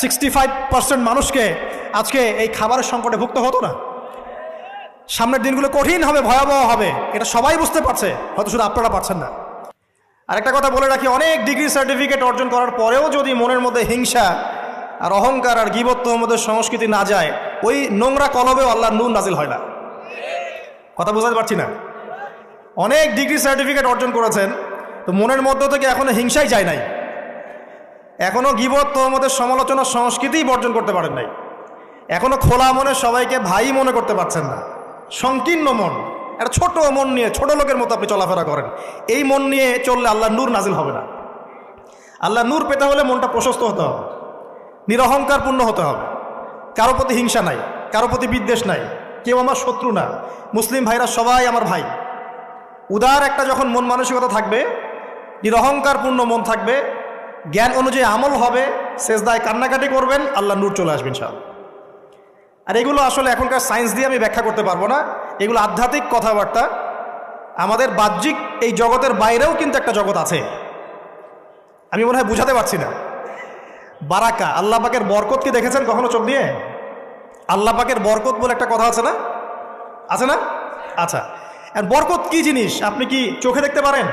Sixty five percent মানুষকে আজকে এই খাবারের সংকটে ভুক্ত হতো না। সামনের দিনগুলো কঠিন হবে, ভয়াবহ হবে। এটা সবাই বুঝতে পারছে, হয়তো শুধু আপনারা পারছেন না। আরেকটা কথা বলে রাখি, অনেক ডিগ্রি সার্টিফিকেট অর্জন করার পরেও যদি মনের মধ্যে হিংসা আর অহংকার আর গিবত্ব মধ্যে সংস্কৃতি না যায়, ওই নোংরা কলবেও আল্লাহ নুন নাজিল হয় না। কথা বোঝাতে পারছি না? অনেক ডিগ্রি সার্টিফিকেট অর্জন করেছেন, তো মনের মধ্য থেকে এখনও হিংসাই যায় নাই। এখনও গিবত তোহমতের সমালোচনা সংস্কৃতিই বর্জন করতে পারেন নাই। এখনও খোলা মনে সবাইকে ভাই মনে করতে পারছেন না। সংকীর্ণ মন, একটা ছোট মন নিয়ে, ছোট লোকের মতো আপনি চলাফেরা করেন। এই মন নিয়ে চললে আল্লাহ নূর নাজিল হবে না। আল্লাহ নূর পেতে হলে মনটা প্রশস্ত হতে হবে। নিরহংকারপূর্ণ হতে হবে। কারও প্রতি হিংসা নাই, কারও প্রতি বিদ্বেষ নাই। কেউ আমার শত্রু না। মুসলিম ভাইরা সবাই আমার ভাই। উদার একটা যখন মন মানসিকতা থাকবে, নিরহংকারপূর্ণ মন থাকবে জ্ঞান অনুযায়ী আমল হবে শেষদায় কান্নাকাটি করবেন, আল্লাহ নূর চলে আসবেন সব আর এগুলো আসলে এখনকার সায়েন্স দিয়ে আমি ব্যাখ্যা করতে পারব না। এগুলো আধ্যাত্মিক কথাবার্তা। আমাদের বাহ্যিক এই জগতের বাইরেও কিন্তু একটা জগৎ আছে। আমি মনে হয় বুঝাতে পারছি না। বারাকা, আল্লাহ পাকের বরকত কি দেখেছেন কখনো চোখ দিয়ে? আল্লাহ পাকের বরকত বলে একটা কথা আছে না? আছে না? আচ্ছা। আর বরকত কি জিনিস? আপনি কি চোখে দেখতে পারেন?